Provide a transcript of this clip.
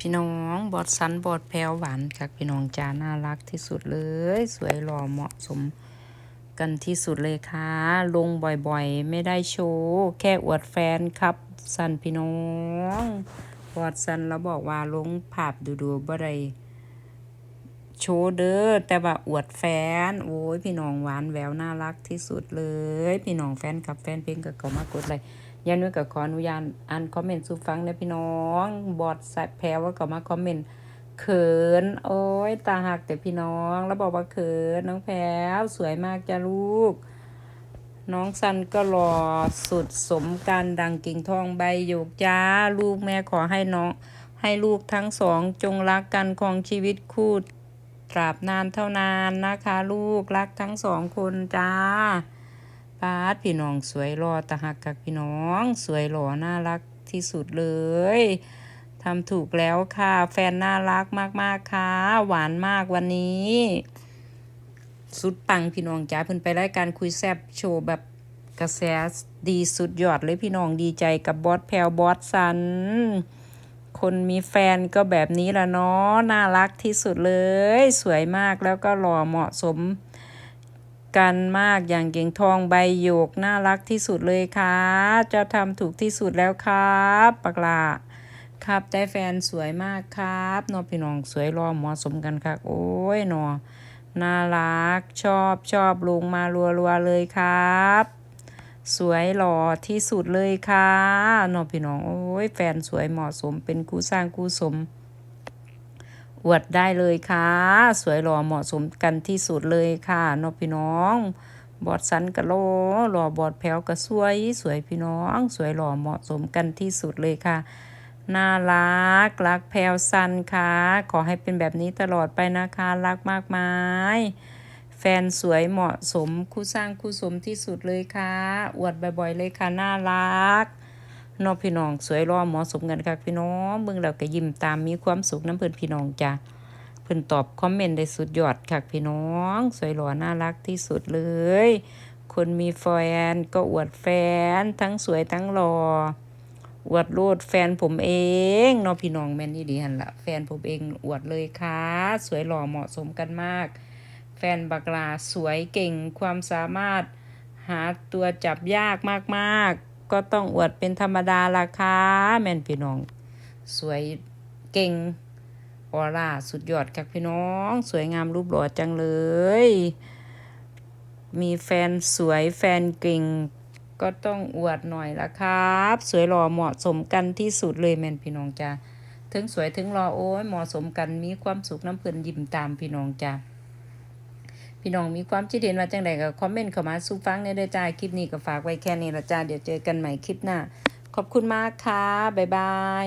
พี่น้องบอดสันบอดแพรวหวานค่ะพี่น้องจ้าน่ารักที่สุดเลย สวยหล่อเหมาะสมกันที่สุดเลยค่ะ ลงบ่อยๆ ไม่ได้โชว์แค่อวดแฟนครับ สันพี่น้องบอดสันแล้วบอกว่าลงภาพดูๆบ่ได้โชว์เด้อแต่ว่าอวดแฟน โอ้ยพี่น้องหวานแววน่ารักที่สุดเลย พี่น้องแฟนคลับแฟนเพลงก็เข้ามากดไลค์ ยานุ้ยก็ขออนุญาตอ่านคอมเมนต์สู่ฟังนะพี่น้อง บอดสายแพรว่าก็มาคอมเมนต์เขิน โอ้ยตาหักแต่พี่น้อง แล้วบอกว่าเขินน้องแพรวสวยมากจ้าลูก น้องซันก็หล่อสุดสมการดังกิ่งทองใบหยกจ้าลูกแม่ขอให้น้อง ให้ลูกทั้งสองจงรักกันของชีวิตคู่ตราบนานเท่านานนะคะ ลูกรักทั้งสองคนจ้า ปาดพี่น้องสวยหล่อตะหักกับพี่น้อง สวยหล่อน่ารักที่สุดเลยทำถูกแล้วค่ะ แฟนน่ารักมากๆค่ะ หวานมากวันนี้ สุดปังพี่น้องจ้าเพิ่นไปรายการคุยแซบโชว์แบบกระแสดีสุดยอดเลยพี่น้องดีใจกับบอสแพลวบอสสัน คนมีแฟนก็แบบนี้ละเนาะน่ารักที่สุดเลย สวยมากแล้วก็หล่อเหมาะสม กันมากอย่างเก่งทองใบหยกน่ารักที่สุดเลยค่ะเจะทำถูกที่สุดแล้วครับปากลาครับได้แฟนสวยมากครับนอพี่น้องสวยรอเหมาะสมกันค่ะโอ้ยนอน่ารักชอบชอบลงมารัวๆเลยครับ สวยหล่อที่สุดเลยค่ะนอพี่น้องโอ้ยแฟนสวยเหมาะสมเป็นคู่สร้างคู่สม อวดได้เลยค่ะ สวยหล่อเหมาะสมกันที่สุดเลยค่ะนอพี่น้อง บอดสันกะโลหล่อบอดแผวกะสวย สวยพี่น้อง สวยหล่อเหมาะสมกันที่สุดเลยค่ะน่ารัก รักแพลวสันค่ะ ขอให้เป็นแบบนี้ตลอดไปนะคะ รักมากมาย แฟนสวยเหมาะสมคู่สร้างคู่สมที่สุดเลยค่ะ อวดบ่อยๆเลยค่ะ น่ารัก น้องพี่น้องสวยรอเหมาะสมกันค่ะพี่น้องเบิ่งแล้วก็ยิ้มตามมีความสุขน้ำเพิ่นพี่น้องจ้ะเพิ่นตอบคอมเมนต์ได้สุดยอดค่ะพี่น้อง สวยหล่อน่ารักที่สุดเลย คนมีแฟนก็อวดแฟนทั้งสวยทั้งหล่ออวดโลดแฟนผมเองเนาะพี่น้องแม่นอี่ดีหันละแฟนผมเองอวดเลยค่ะ สวยหล่อเหมาะสมกันมาก แฟนบักลาสวยเก่งความสามารถหาตัวจับยากมากๆ ก็ต้องอวดเป็นธรรมดาล่ะค่ะแม่นพี่น้อง สวยเก่งออร่าสุดยอดครับพี่น้อง สวยงามรูปหล่อจังเลย มีแฟนสวยแฟนเก่ง ก็ต้องอวดหน่อยละครับ สวยหล่อเหมาะสมกันที่สุดเลยแม่นพี่น้องจ้าถึงสวยถึงหล่อโอ้ยเหมาะสมกันมีความสุขน้ำเพลินยิ้มตามพี่น้องจ้า พี่น้องมีความคิดเห็นว่าจังใดก็คอมเมนต์เข้ามาสู่ฟังในเด้อจ้าคลิปนี้ก็ฝากไว้แค่นี้ละจ้าเดี๋ยวเจอกันใหม่คลิปหน้าขอบคุณมากค่ะบ๊ายบาย